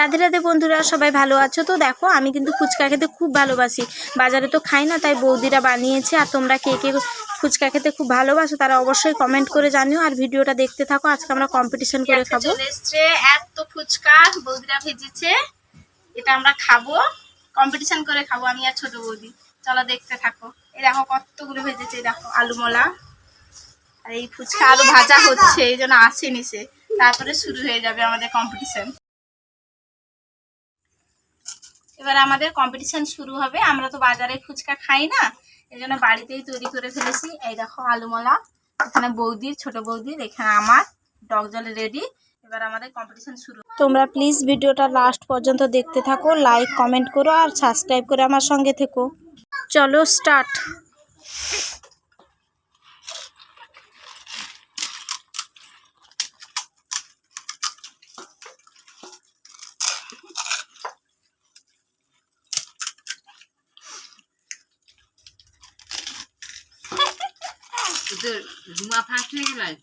রাধে রাধে বন্ধুরা সবাই ভালো আছো? তো দেখো আমি কিন্তু ফুচকা খেতে খুব ভালোবাসি। বাজারে তো খাই না তাই বৌদিরা বানিয়েছে আর তোমরা কে কে ফুচকা খেতে খুব ভালোবাসো তারা অবশ্যই কমেন্ট করে জানিও আর ভিডিওটা দেখতে থাকো আজকে আমরা কম্পিটিশন করে খাব। এত ফুচকা বৌদিরা ভেজেছে এটা আমরা খাব কম্পিটিশন করে খাব আমি আর ছোট বৌদি। চলো দেখতে থাকো। এই দেখো কতগুলো ভেজেছে এই দেখো আলু মলা আর এই ফুচকা আলু ভাজা হচ্ছে এই জন্য আসেনি সে। তারপরে শুরু হয়ে যাবে আমাদের কম্পিটিশন এবার আমাদের কম্পিটিশন শুরু হবে। আমরা তো বাজারে ফুচকা খাই না, এই জন্য বাড়িতেই তৈরি করে ফেলেছি। এই দেখো আলুমলা এখানে বৌদির, ছোট বৌদির, এখানে আমার, ডগ জলে রেডি এবার আমাদের কম্পিটিশন শুরু। তোমরা প্লিজ ভিডিওটা লাস্ট পর্যন্ত দেখতে থাকো লাইক কমেন্ট করো আর সাবস্ক্রাইব করে আমার সঙ্গে থেকো। চলো স্টার্ট 그 누가 파티를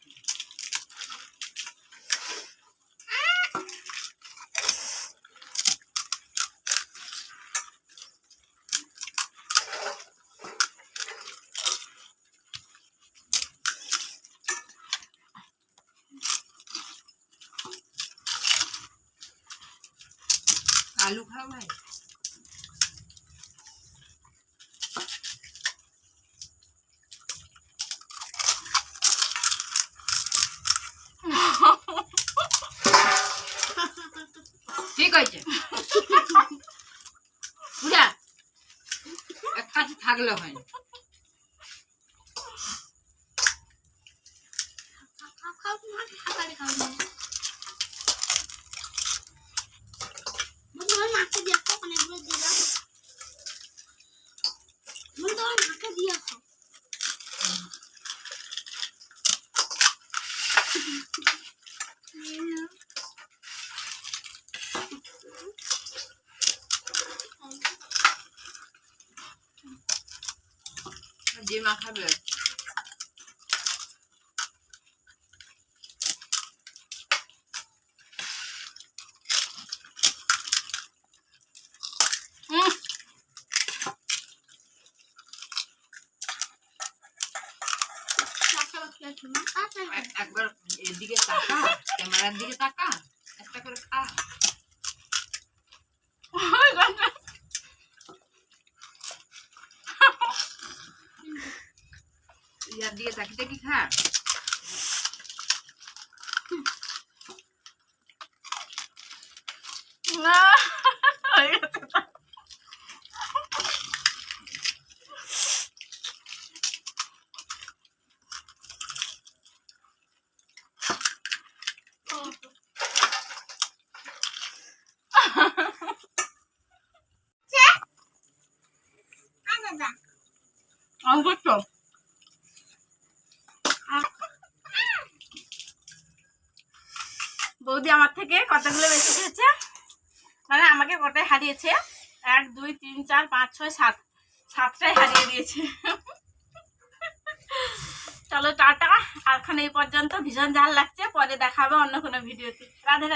아, 룩 하와 이. ঠিক আছে। বুঝা? এক কাছে থাকলে হয় না। যে মা খাবে উম, এক- একবার এদিকে তাকা ক্যামেরার দিকে তাকা একটা করে খা ইয়ার দিকে তাকি তাকি খা। না, হয়ে বৌদি আমার থেকে কতগুলো বেশি খেয়েছে মানে আমাকে কটায় হারিয়েছে? এক, দুই, তিন, চার, পাঁচ, ছয়, সাত। সাতটাই হারিয়ে দিয়েছে। চলো টাটা। আর এই পর্যন্ত। ভীষণ ঝাল লাগছে। পরে দেখাবে অন্য কোনো ভিডিওতে। রাধে।